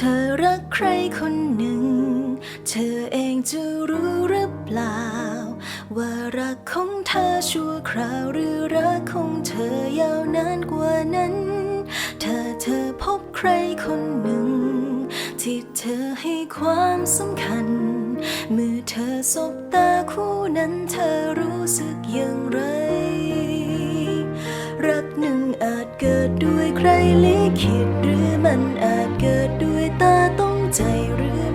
ธอรักใครคนหนึ่ง เธอเองจะรู้หรือเปล่า ว่ารักของเธอชั่วคราวหรือรักของเธอยาวนานกว่านั้น ถ้าเธอพบใครคนหนึ่ง ที่เธอให้ความสำคัญ เมื่อเธอสบตาคู่นั้นเธอรู้สึกอย่างไร รักหนึ่งอาจเกิดด้วยใครลิขิตหรือมันอาจเกิด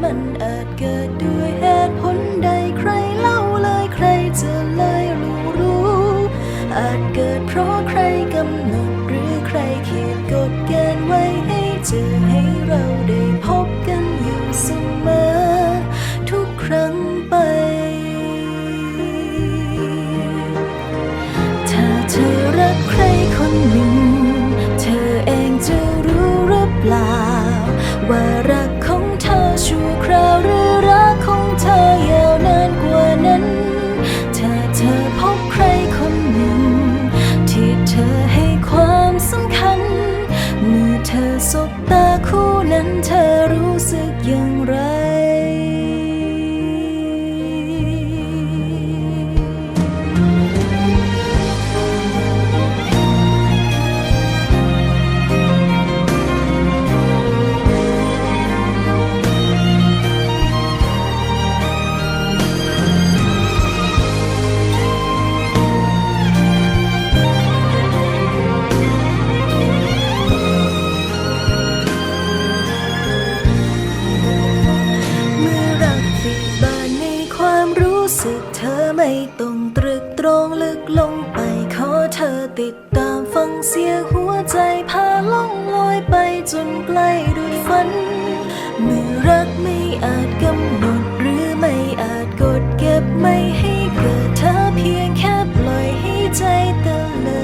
มันอาจเกิดด้วยเหตุผลใดใครเล่าเลยใครจะเลยรู้รู้ อาจเกิดเพราะใครกำหนดหรือใครเขียนกฎเกณฑ์ไว้ให้เจอให้เราได้พบ ไม่ต้องตรึกตรองลึกลงไป ขอเธอติดตามฟังเสียงหัวใจพาล่องลอยไปจนใกล้ด้วยฝัน เมื่อรักไม่อาจกำหนดหรือไม่อาจกดเก็บไม่ให้เกิดเธอเพียงแค่ปล่อยให้ใจเตลิ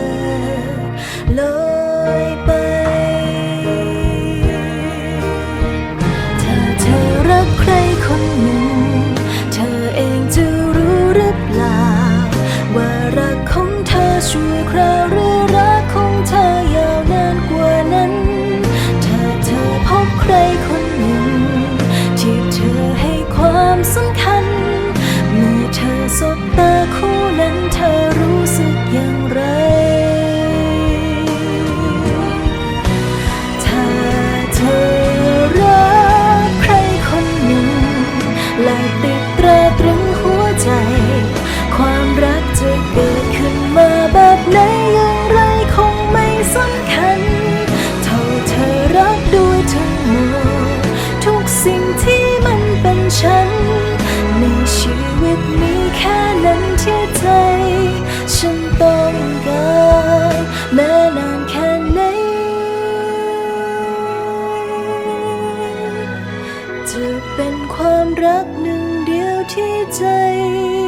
ดลอยไป ตราตรึงหัวใจ ความรักจะเกิดขึ้นมาแบบไหนอย่างไรคงไม่สำคัญ เท่าเธอรักด้วยทั้งหมดทุกสิ่งที่มันเป็นฉัน ในชีวิตมีแค่นั้นที่ใจ ฉันต้องการแม้นานแค่ไหนจะเป็นความรักหนึ่ง เดี